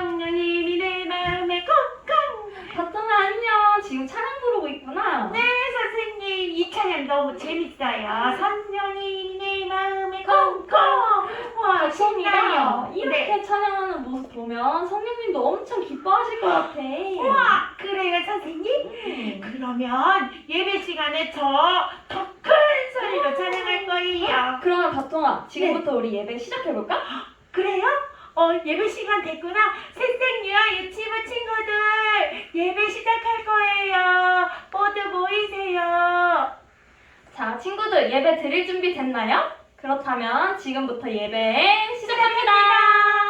성령님이 내 마음에 콩콩. 바통아 안녕. 지금 찬양 부르고 있구나. 네, 선생님. 이 찬양 너무 재밌어요. 성령님이 내 마음에 콩콩. 와, 신나요. 이렇게 네. 찬양하는 모습 보면 성령님도 엄청 기뻐하실 것 같아. 우와, 그래요, 선생님? 음. 그러면 예배 시간에 저 더 큰 소리로 찬양할 거예요. 그러면 바통아, 지금부터 네. 우리 예배 시작해볼까? 그래요? 어, 예배 시간 됐구나. 새생유아 유치부 친구들, 예배 시작할 거예요. 모두 모이세요. 자, 친구들 예배 드릴 준비 됐나요? 그렇다면 지금부터 예배 시작합니다. 나는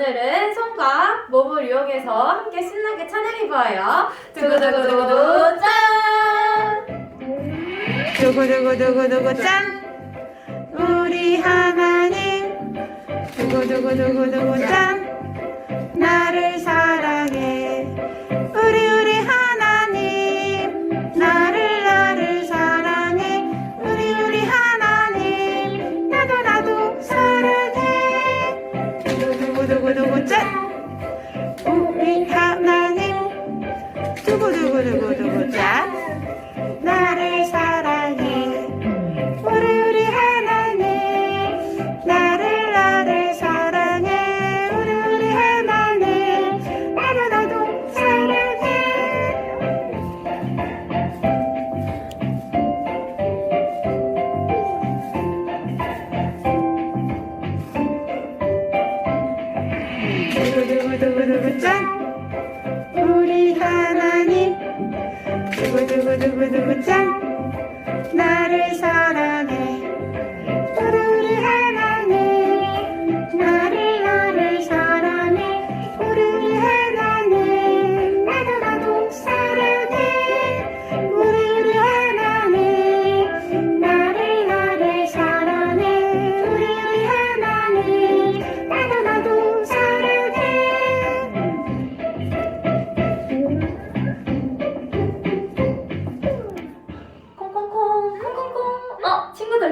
오늘은 손과 몸을 이용해서 함께 신나게 찬양해봐요. 두구두구두구 짠! 두구두구두구두구 짠 우리 하나님 두구두구두구두구 짠 나를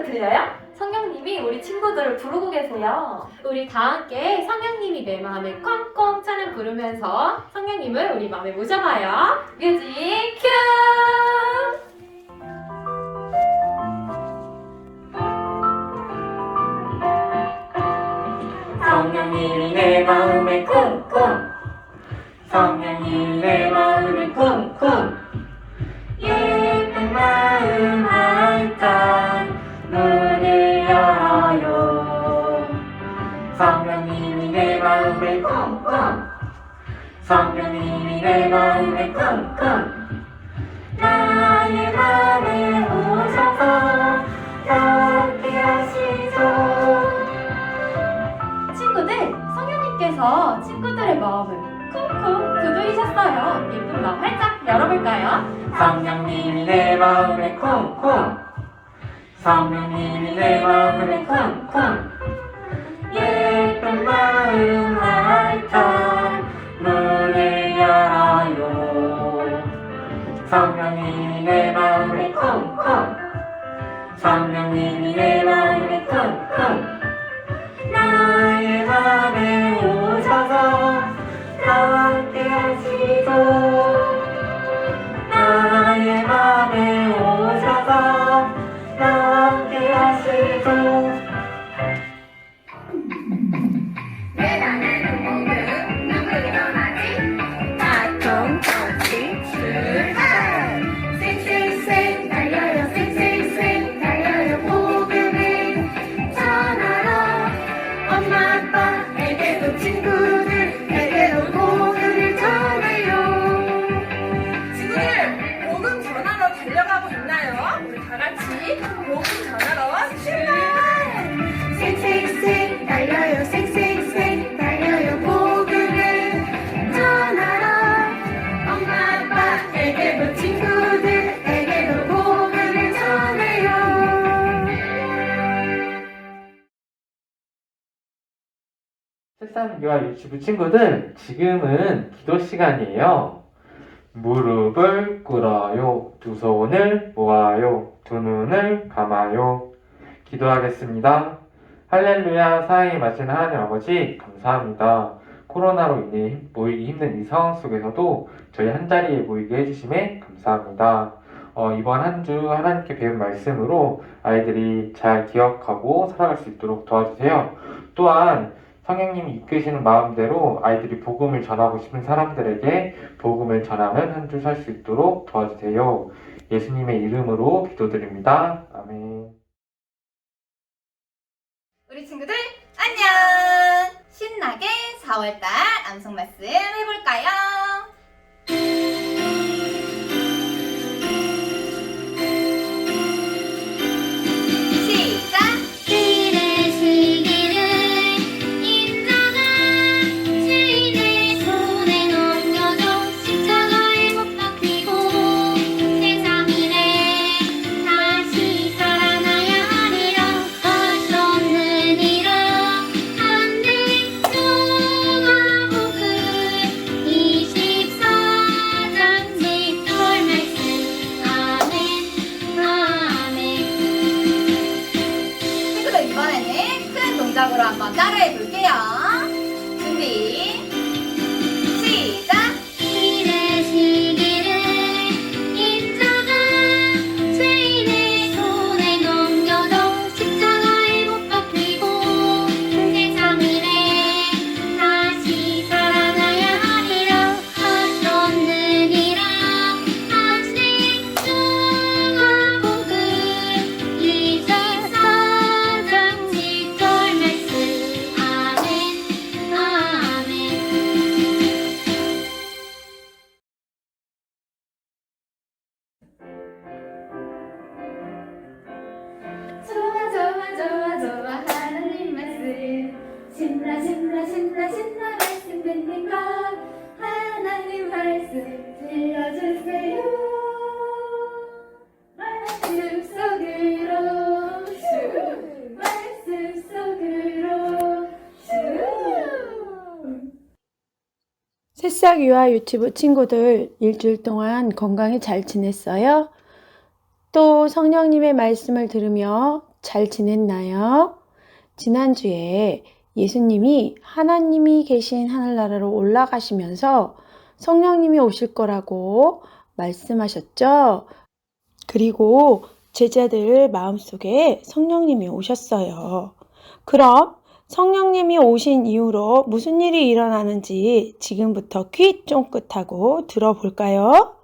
들 들려요? 성령님이 우리 친구들을 부르고 계세요. 우리 다 함께 성령님이 내 마음에 콩콩 찬양 부르면서 성령님을 우리 마음에 모셔봐요. 뮤직 큐! 성령님이 내 마음에 쿵쿵 성령님이 내 마음에 쿵쿵 예쁜 마음 마음에 쿵쿵 성령님이 내 마음에 쿵쿵 나의 맘에 오셔서 함께 하시죠. 친구들, 성령님께서 친구들의 마음을 쿵쿵 두드리셨어요. 예쁜 마음 활짝 열어볼까요? 성령님이 내 마음에 쿵쿵 성령님이 내 마음에 쿵쿵 예쁜 마음 활짝 문을 열어요. 성령님이 내 마음에 쿵쿵 성령님이 내 마음에 쿵쿵 나의 맘에 오셔서 함께 하시죠 나의 맘에 오셔서 함께 하시죠 세상교와 유치부 친구들, 지금은 기도 시간이에요. 무릎을 꿇어요. 두 손을 모아요. 두 눈을 감아요. 기도하겠습니다. 할렐루야, 사랑이 마신 하나님 아버지, 감사합니다. 코로나로 인해 힘- 모이기 힘든 이 상황 속에서도 저희 한자리에 모이게 해주심에 감사합니다. 어, 이번 한 주 하나님께 배운 말씀으로 아이들이 잘 기억하고 살아갈 수 있도록 도와주세요. 또한 성령님이 이끄시는 마음대로 아이들이 복음을 전하고 싶은 사람들에게 복음을 전하는 한주살수 있도록 도와주세요. 예수님의 이름으로 기도드립니다. 아멘. 우리 친구들 안녕! 신나게 4월달 암송 말씀 해볼까요? 유아 유치부 친구들 일주일 동안 건강히 잘 지냈어요? 또 성령님의 말씀을 들으며 잘 지냈나요? 지난주에 예수님이 하나님이 계신 하늘나라로 올라가시면서 성령님이 오실 거라고 말씀하셨죠? 그리고 제자들 마음속에 성령님이 오셨어요. 그럼 성령님이 오신 이후로 무슨 일이 일어나는지 지금부터 귀 쫑긋하고 들어볼까요?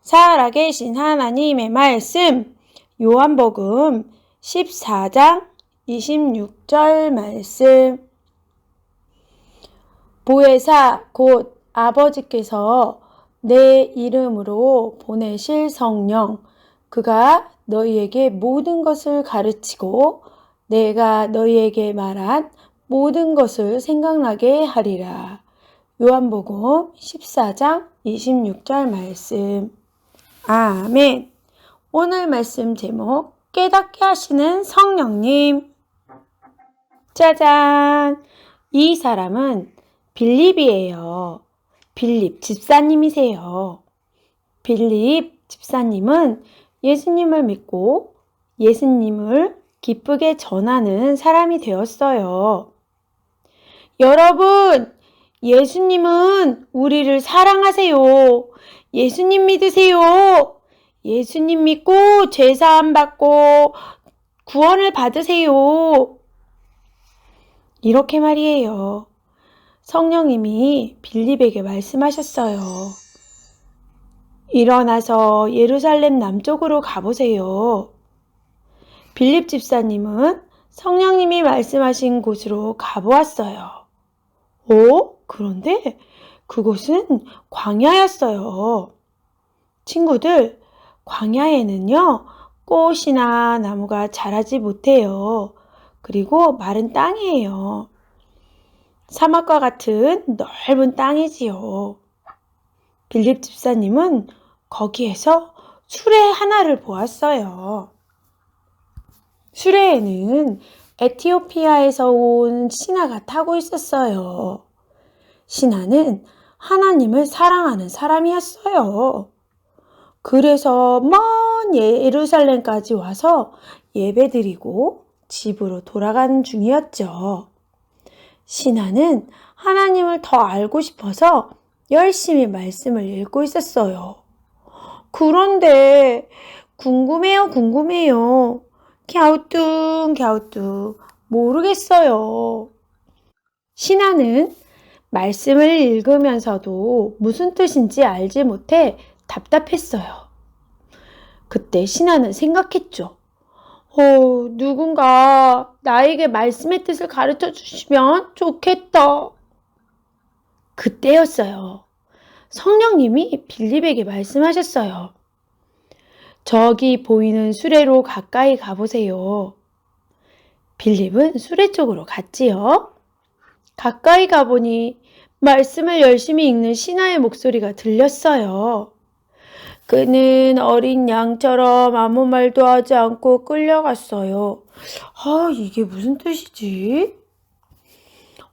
살아계신 하나님의 말씀 요한복음 14장 26절 말씀 보혜사 곧 아버지께서 내 이름으로 보내실 성령 그가 너희에게 모든 것을 가르치고 내가 너희에게 말한 모든 것을 생각나게 하리라. 요한복음 14장 26절 말씀. 아멘. 오늘 말씀 제목 깨닫게 하시는 성령님. 짜잔. 이 사람은 빌립이에요. 빌립 집사님이세요. 빌립 집사님은 예수님을 믿고 예수님을 기쁘게 전하는 사람이 되었어요. 여러분, 예수님은 우리를 사랑하세요. 예수님 믿으세요. 예수님 믿고 죄사함 받고 구원을 받으세요. 이렇게 말이에요. 성령님이 빌립에게 말씀하셨어요. 일어나서 예루살렘 남쪽으로 가보세요. 빌립 집사님은 성령님이 말씀하신 곳으로 가보았어요. 오, 그런데 그곳은 광야였어요. 친구들, 광야에는요, 꽃이나 나무가 자라지 못해요. 그리고 마른 땅이에요. 사막과 같은 넓은 땅이지요. 빌립 집사님은 거기에서 수레 하나를 보았어요. 수레에는 에티오피아에서 온 신하가 타고 있었어요. 신하는 하나님을 사랑하는 사람이었어요. 그래서 먼 예루살렘까지 와서 예배드리고 집으로 돌아가는 중이었죠. 신하는 하나님을 더 알고 싶어서 열심히 말씀을 읽고 있었어요. 그런데 궁금해요, 궁금해요. 갸우뚱, 갸우뚱. 모르겠어요. 신하는 말씀을 읽으면서도 무슨 뜻인지 알지 못해 답답했어요. 그때 신하는 생각했죠. 어, 누군가 나에게 말씀의 뜻을 가르쳐 주시면 좋겠다. 그때였어요. 성령님이 빌립에게 말씀하셨어요. 저기 보이는 수레로 가까이 가보세요. 빌립은 수레 쪽으로 갔지요. 가까이 가보니 말씀을 열심히 읽는 신하의 목소리가 들렸어요. 그는 어린 양처럼 아무 말도 하지 않고 끌려갔어요. 아, 이게 무슨 뜻이지?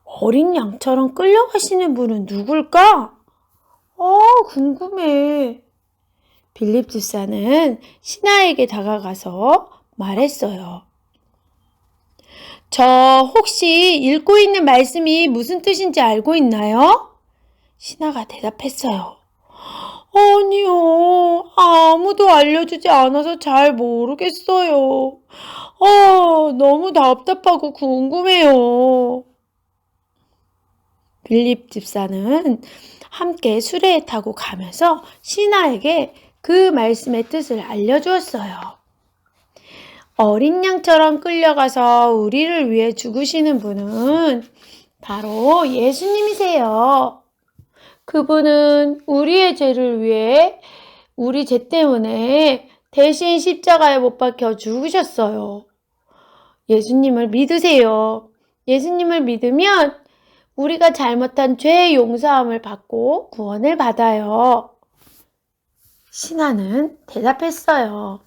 어린 양처럼 끌려가시는 분은 누굴까? 아, 궁금해. 빌립 집사는 신하에게 다가가서 말했어요. 저 혹시 읽고 있는 말씀이 무슨 뜻인지 알고 있나요? 신하가 대답했어요. 아니요, 아무도 알려주지 않아서 잘 모르겠어요. 아, 너무 답답하고 궁금해요. 빌립 집사는 함께 수레에 타고 가면서 신하에게 그 말씀의 뜻을 알려주었어요. 어린 양처럼 끌려가서 우리를 위해 죽으시는 분은 바로 예수님이세요. 그분은 우리의 죄를 위해 우리 죄 때문에 대신 십자가에 못 박혀 죽으셨어요. 예수님을 믿으세요. 예수님을 믿으면 우리가 잘못한 죄의 용서함을 받고 구원을 받아요. 신하는 대답했어요.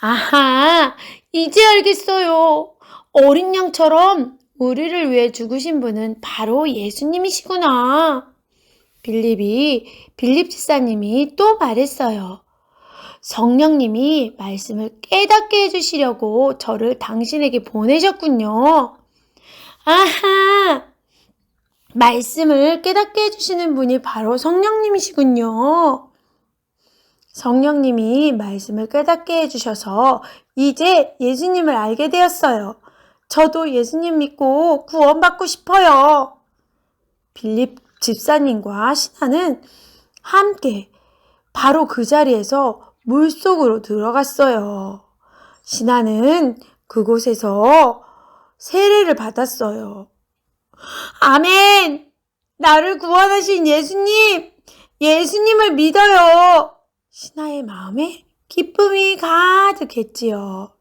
아하, 이제 알겠어요. 어린 양처럼 우리를 위해 죽으신 분은 바로 예수님이시구나. 빌립이, 빌립 집사님이 또 말했어요. 성령님이 말씀을 깨닫게 해주시려고 저를 당신에게 보내셨군요. 아하! 말씀을 깨닫게 해주시는 분이 바로 성령님이시군요. 성령님이 말씀을 깨닫게 해주셔서 이제 예수님을 알게 되었어요. 저도 예수님 믿고 구원받고 싶어요. 빌립 집사님과 신하는 함께 바로 그 자리에서 물 속으로 들어갔어요. 신하는 그곳에서 세례를 받았어요. 아멘! 나를 구원하신 예수님! 예수님을 믿어요! 신하의 마음에 기쁨이 가득했지요.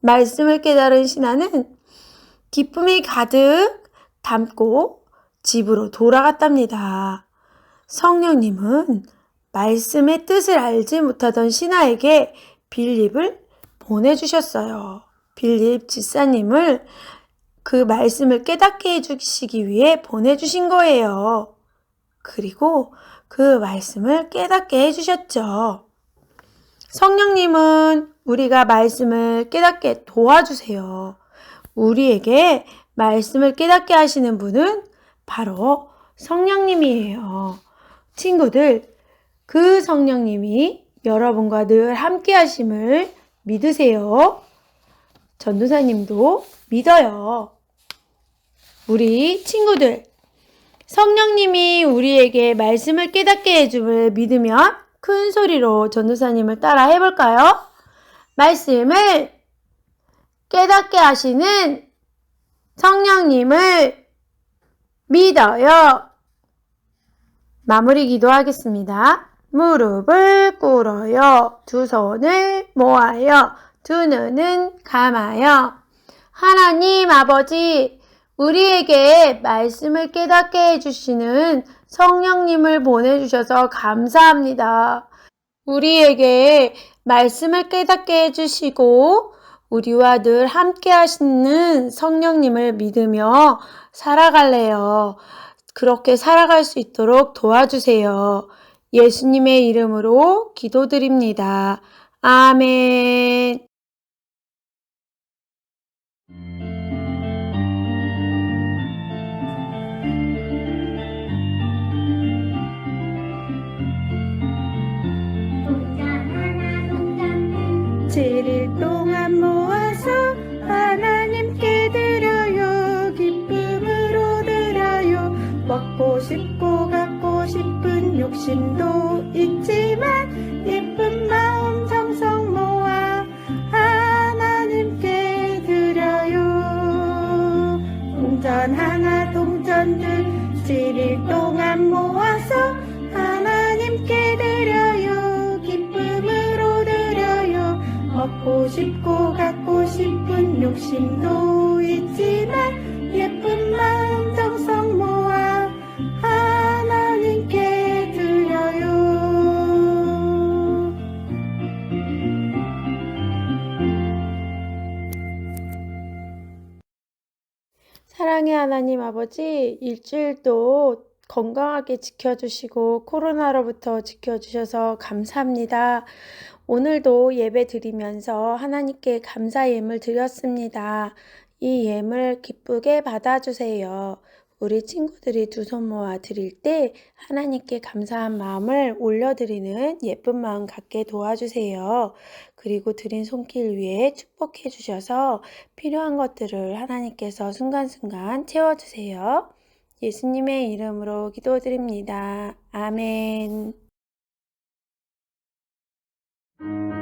말씀을 깨달은 신하는 기쁨이 가득 담고 집으로 돌아갔답니다. 성령님은 말씀의 뜻을 알지 못하던 신하에게 빌립을 보내주셨어요. 빌립 집사님을 그 말씀을 깨닫게 해주시기 위해 보내주신 거예요. 그리고 그 말씀을 깨닫게 해주셨죠. 성령님은 우리가 말씀을 깨닫게 도와주세요. 우리에게 말씀을 깨닫게 하시는 분은 바로 성령님이에요. 친구들, 그 성령님이 여러분과 늘 함께 하심을 믿으세요. 전도사님도 믿어요. 우리 친구들, 성령님이 우리에게 말씀을 깨닫게 해줌을 믿으면 큰 소리로 전도사님을 따라 해볼까요? 말씀을 깨닫게 하시는 성령님을 믿어요. 마무리 기도하겠습니다. 무릎을 꿇어요. 두 손을 모아요. 두 눈은 감아요. 하나님 아버지, 우리에게 말씀을 깨닫게 해주시는 성령님을 보내주셔서 감사합니다. 우리에게 말씀을 깨닫게 해주시고, 우리와 늘 함께 하시는 성령님을 믿으며 살아갈래요. 그렇게 살아갈 수 있도록 도와주세요. 예수님의 이름으로 기도드립니다. 아멘. 7일 동안 모아서 하나님께 드려요. 기쁨으로 드려요. 먹고 싶고 갖고 싶은 욕심도 있지만 예쁜 마음 정성 모아 하나님께 드려요. 동전 하나 동전들 7일 동안 모아 먹고 싶고 갖고 싶은 욕심도 있지만 예쁜 마음 정성 모아 하나님께 드려요 사랑의 하나님 아버지, 일주일도 건강하게 지켜주시고 코로나로부터 지켜주셔서 감사합니다. 오늘도 예배 드리면서 하나님께 감사 예물 드렸습니다. 이 예물 기쁘게 받아주세요. 우리 친구들이 두 손 모아 드릴 때 하나님께 감사한 마음을 올려드리는 예쁜 마음 갖게 도와주세요. 그리고 드린 손길 위에 축복해 주셔서 필요한 것들을 하나님께서 순간순간 채워주세요. 예수님의 이름으로 기도드립니다. 아멘. 하늘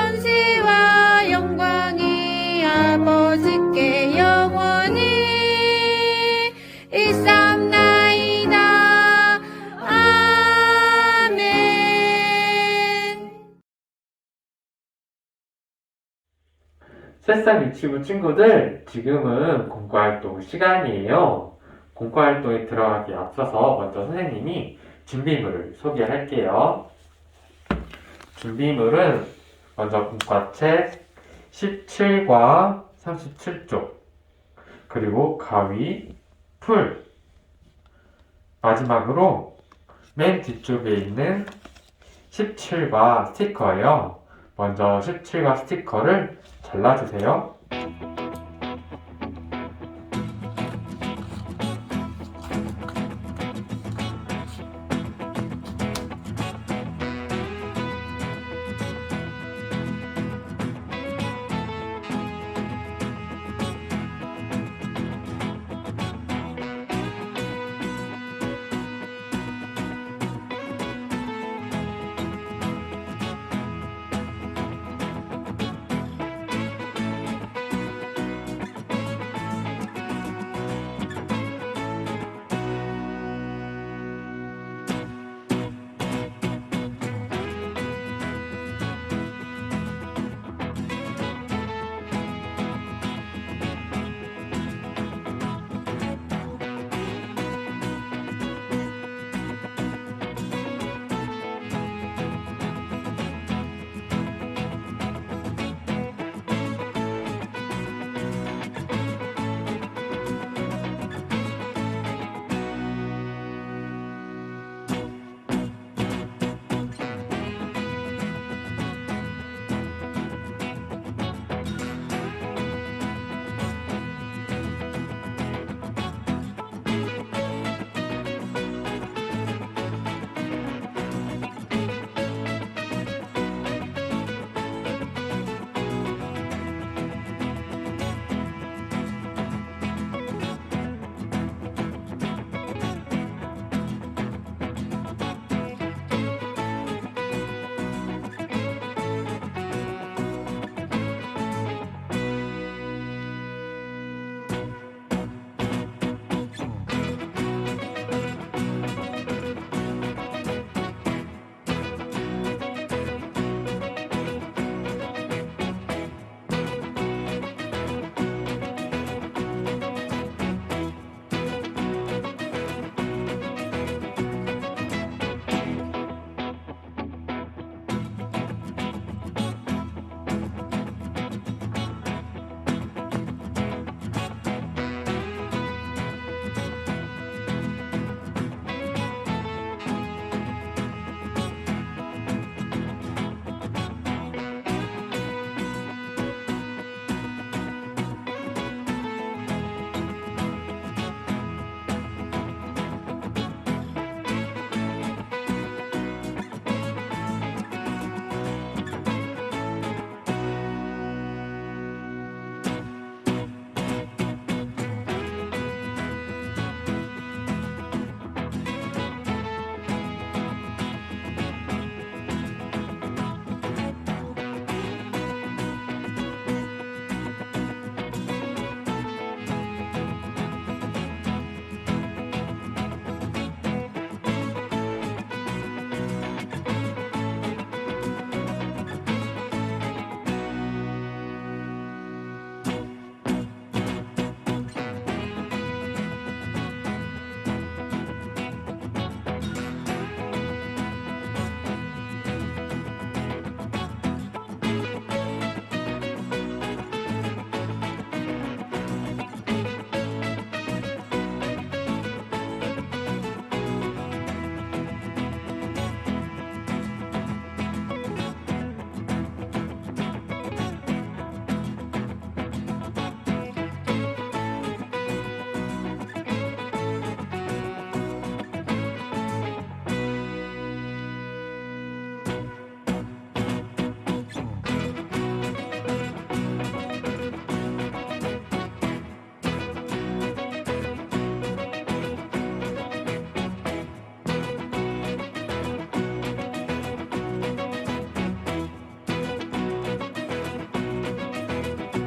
새싹 유치부 친구들, 지금은 공과활동 시간이에요. 공과활동에 들어가기 앞서서 먼저 선생님이 준비물을 소개할게요. 준비물은 먼저 공과책 17과 37쪽, 그리고 가위, 풀, 마지막으로 맨 뒤쪽에 있는 17과 스티커예요. 먼저 17과 스티커를 잘라주세요.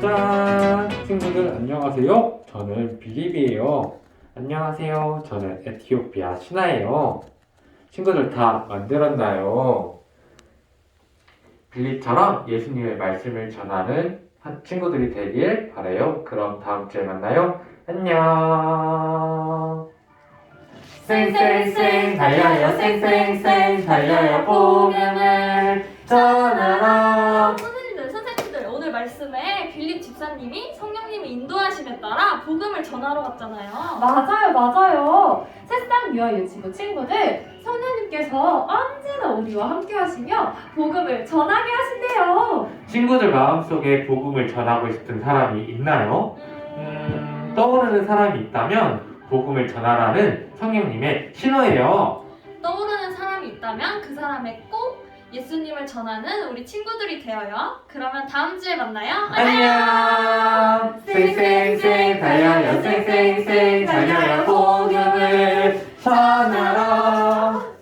짠! 친구들 안녕하세요. 저는 비립이에요. 안녕하세요. 저는 에티오피아 신화예요. 친구들 다 만들었나요? 빌립처럼 예수님의 말씀을 전하는 한- 친구들이 되길 바래요. 그럼 다음 주에 만나요. 안녕. 쌩쌩쌩 달려요 쌩쌩쌩 달려요 복음을 전하러 말씀에 빌립 집사님이 성령님이 인도하심에 따라 복음을 전하러 갔잖아요. 맞아요, 맞아요. 새싹 유아 유치부 친구들, 성령님께서 언제나 우리와 함께 하시며 복음을 전하게 하신대요. 친구들 마음속에 복음을 전하고 싶은 사람이 있나요? 음, 떠오르는 사람이 있다면 복음을 전하라는 성령님의 신호예요. 떠오르는 사람이 있다면 그 사람의 꼭 예수님을 전하는 우리 친구들이 되어요. 그러면 다음 주에 만나요. 안녕. 쌩쌩쌩 달려요 쌩쌩쌩 달려요 복음을 전하러